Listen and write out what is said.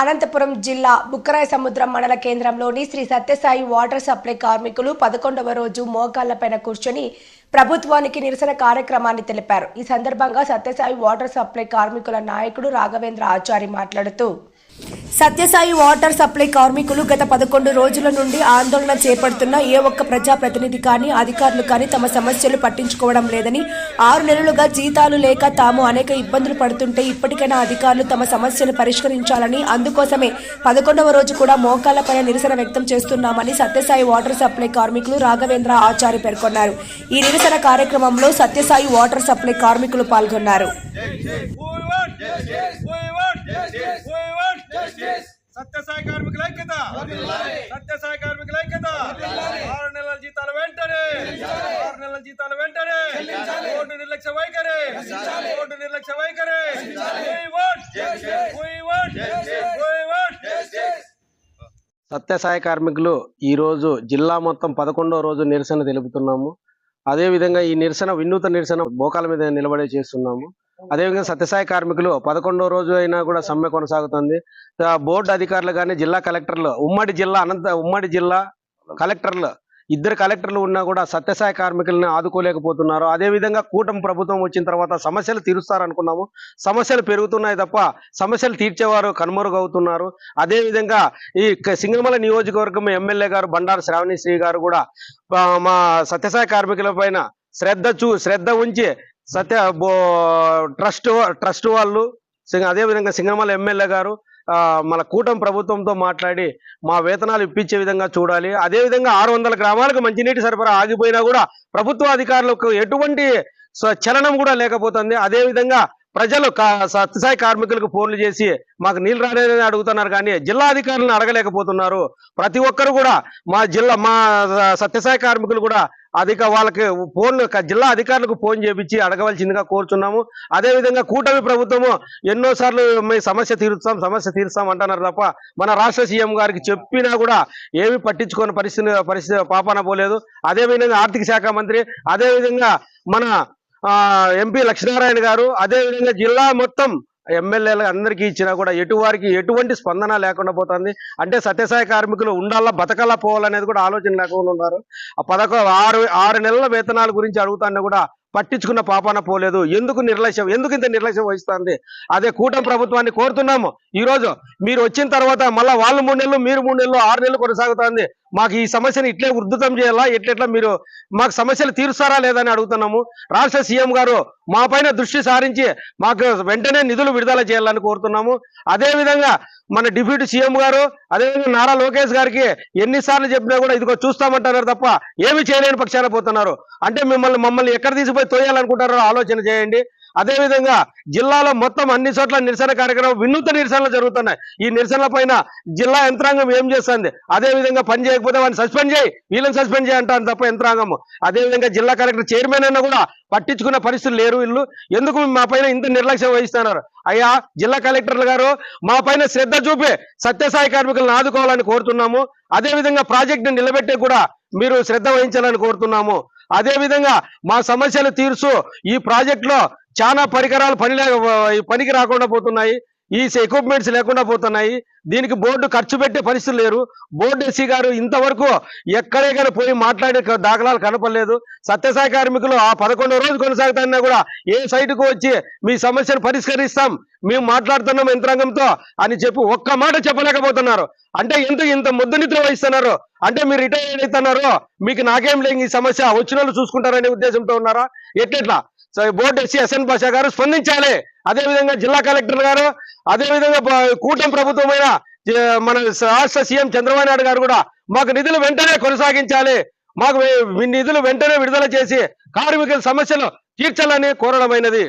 అనంతపురం జిల్లా బుక్కరాయ సముద్రం మండల కేంద్రంలోని శ్రీ సత్యసాయి వాటర్ సప్లై కార్మికులు పదకొండవ రోజు మోకాళ్ళపైన కూర్చొని ప్రభుత్వానికి నిరసన కార్యక్రమాన్ని తెలిపారు. ఈ సందర్భంగా సత్యసాయి వాటర్ సప్లై కార్మికుల నాయకుడు రాఘవేంద్ర ఆచారి మాట్లాడుతూ సత్యసాయి వాటర్ సప్లై కార్మికులు గత పదకొండు రోజుల నుండి ఆందోళన చేపడుతున్న ఏ ఒక్క ప్రజాప్రతినిధి కానీ అధికారులు కానీ తమ సమస్యలు పట్టించుకోవడం లేదని ఆరు నెలలుగా జీతాలు లేక తాము అనేక ఇబ్బందులు పడుతుంటే ఇప్పటికైనా అధికారులు తమ సమస్యను పరిష్కరించాలని అందుకోసమే పదకొండవ రోజు కూడా మోకాళ్ళపైన నిరసన వ్యక్తం చేస్తున్నామని సత్యసాయి వాటర్ సప్లై కార్మికులు రాఘవేంద్ర ఆచారి పేర్కొన్నారు. ఈ నిరసన కార్యక్రమంలో సత్యసాయి వాటర్ సప్లై కార్మికులు పాల్గొన్నారు. సత్యసాయి కార్మికుల ఐక్యత. సత్యసాయి కార్మికుల ఐక్యత. ఆరు నెలల జీతాలు వెంటనే. ఆరు నెలల జీతాలు వెంటనే. ఓటు నిర్లక్ష్య వైఖరి. ఓటు నిర్లక్ష్య వైఖరి. సత్యసాయి కార్మికులు ఈరోజు జిల్లా మొత్తం పదకొండో రోజు నిరసన తెలుపుతున్నాము. అదేవిధంగా ఈ నిరసన వినూత నిరసన మోకాల మీద నిలబడే చేస్తున్నాము. అదేవిధంగా సత్యసాయి కార్మికులు పదకొండో రోజు అయినా కూడా సమ్మె కొనసాగుతుంది. బోర్డు అధికారులు కానీ జిల్లా కలెక్టర్లు ఉమ్మడి జిల్లా అనంత ఉమ్మడి జిల్లా కలెక్టర్లు ఇద్దరు కలెక్టర్లు ఉన్నా కూడా సత్యసాయి కార్మికులను ఆదుకోలేకపోతున్నారు. అదేవిధంగా కూటమి ప్రభుత్వం వచ్చిన తర్వాత సమస్యలు తీరుస్తారనుకున్నాము. సమస్యలు పెరుగుతున్నాయి తప్ప సమస్యలు తీర్చేవారు కనుమరుగవుతున్నారు. అదేవిధంగా ఈ క- నియోజకవర్గం ఎమ్మెల్యే గారు బండారు శ్రావణి శ్రీ గారు కూడా మా సత్యసాయి కార్మికుల పైన శ్రద్ధ చూ శ్రద్ధ ఉంచి సత్య బో ట్రస్ట్ ట్రస్ట్ వాళ్ళు అదేవిధంగా సింగమల ఎమ్మెల్యే గారు మన కూటమి ప్రభుత్వంతో మాట్లాడి మా వేతనాలు ఇప్పించే విధంగా చూడాలి. అదేవిధంగా ఆరు వందల గ్రామాలకు మంచినీటి సరఫరా ఆగిపోయినా కూడా ప్రభుత్వ అధికారులకు ఎటువంటి చలనం కూడా లేకపోతుంది. అదేవిధంగా ప్రజలు కా- సత్యసాయి కార్మికులకు ఫోన్లు చేసి మాకు నీళ్ళు రాలేదని అడుగుతున్నారు కానీ జిల్లా అధికారులను అడగలేకపోతున్నారు. ప్రతి ఒక్కరు కూడా మా జిల్లా మా సత్యసాయి కార్మికులు కూడా అధిక వాళ్ళకి ఫోన్లు జిల్లా అధికారులకు ఫోన్ చేపించి అడగవలసిందిగా కోరుచున్నాము. అదేవిధంగా కూటమి ప్రభుత్వము ఎన్నోసార్లు మీ సమస్య తీరుస్తాం సమస్య తీరుస్తాం అంటున్నారు తప్ప మన రాష్ట్ర సీఎం గారికి చెప్పినా కూడా ఏమి పట్టించుకోని పరిస్థితి పరిస్థితి పాపాన పోలేదు. అదేవిధంగా ఆర్థిక శాఖ మంత్రి అదేవిధంగా మన ఎంపీ లక్ష్మీనారాయణ గారు అదేవిధంగా జిల్లా మొత్తం ఎమ్మెల్యేలు అందరికీ ఇచ్చినా కూడా ఎటువారికి ఎటువంటి స్పందన లేకుండా పోతుంది. అంటే సత్యసాయి కార్మికులు ఉండాలా బతకాలా పోవాలనేది కూడా ఆలోచన లేకుండా ఉన్నారు. ఆ పదకొ ఆరు ఆరు నెలల వేతనాల గురించి అడుగుతాను కూడా పట్టించుకున్న పాపాన పోలేదు. ఎందుకు నిర్లక్ష్యం ఎందుకు ఇంత నిర్లక్ష్యం వహిస్తుంది? అదే కూటమి ప్రభుత్వాన్ని కోరుతున్నాము. ఈ రోజు మీరు వచ్చిన తర్వాత మళ్ళీ వాళ్ళు మూడు నెలలు మీరు మూడు నెలలు ఆరు నెలలు కొనసాగుతుంది. మాకు ఈ సమస్యను ఇట్లే ఉద్ధృతం చేయాలా? ఎట్లెట్లా మీరు మాకు సమస్యలు తీరుస్తారా లేదని అడుగుతున్నాము. రాష్ట్ర సీఎం గారు మా పైన దృష్టి సారించి మాకు వెంటనే నిధులు విడుదల చేయాలని కోరుతున్నాము. అదేవిధంగా మన డిప్యూటీ సీఎం గారు అదేవిధంగా నారా లోకేష్ గారికి ఎన్నిసార్లు చెప్పినా కూడా ఇదిగో చూస్తామంటున్నారు తప్ప ఏమి చేయలేని పక్షాన పోతున్నారు. అంటే మిమ్మల్ని మమ్మల్ని ఎక్కడ తీసిపోయి తోయాలనుకుంటారో ఆలోచన చేయండి. అదేవిధంగా జిల్లాలో మొత్తం అన్ని చోట్ల నిరసన కార్యక్రమం వినూత్న నిరసనలు జరుగుతున్నాయి. ఈ నిరసనల పైన జిల్లా యంత్రాంగం ఏం చేస్తుంది? అదే విధంగా పని చేయకపోతే వాడిని సస్పెండ్ చేయి వీళ్ళని సస్పెండ్ చేయి తప్ప యంత్రాంగం అదే విధంగా జిల్లా కలెక్టర్ చైర్మన్ అయినా కూడా పట్టించుకున్న పరిస్థితులు లేరు వీళ్ళు. ఎందుకు మా పైన ఇంత నిర్లక్ష్యం వహిస్తున్నారు? అయ్యా జిల్లా కలెక్టర్లు గారు మా పైన శ్రద్ధ చూపి సత్యసాయి కార్మికులను ఆదుకోవాలని కోరుతున్నాము. అదేవిధంగా ప్రాజెక్టును నిలబెట్టే కూడా మీరు శ్రద్ధ వహించాలని కోరుతున్నాము. అదేవిధంగా మా సమస్యలు తీర్చు ఈ ప్రాజెక్టులో చాలా పరికరాలు పని లే- పనికి రాకుండా పోతున్నాయి. ఈ ఎక్విప్మెంట్స్ లేకుండా పోతున్నాయి. దీనికి బోర్డు ఖర్చు పెట్టే పరిస్థితులు లేరు. బోర్డు ఎస్సీ గారు ఇంతవరకు ఎక్కడే కానీ పోయి మాట్లాడే దాఖలాలు కనపడలేదు. సత్యసాయి కార్మికులు ఆ పదకొండో రోజు కొనసాగుతున్నా కూడా ఏ సైటుకు వచ్చి మీ సమస్యను పరిష్కరిస్తాం మేము మాట్లాడుతున్నాం యంత్రాంగంతో అని చెప్పి ఒక్క మాట చెప్పలేకపోతున్నారు. అంటే ఎంత ఇంత ముద్దు నిద్ర వహిస్తున్నారు? అంటే మీరు రిటైర్ అవుతున్నారు మీకు నాకేం లేదు ఈ సమస్య వచ్చిన వాళ్ళు చూసుకుంటారనే ఉద్దేశంతో ఉన్నారా? ఎట్లెట్లా? బోర్డు ఎస్సీ ఎస్ఎన్ పాషా గారు స్పందించాలి. అదే విధంగా జిల్లా కలెక్టర్ గారు అదే విధంగా కూటమి ప్రభుత్వమైన మన రాష్ట్ర సీఎం చంద్రబాబు నాయుడు గారు కూడా మాకు నిధులు వెంటనే కొనసాగించాలి. మాకు నిధులు వెంటనే విడుదల చేసి కార్మికుల సమస్యలు తీర్చాలని కోరడమైనది.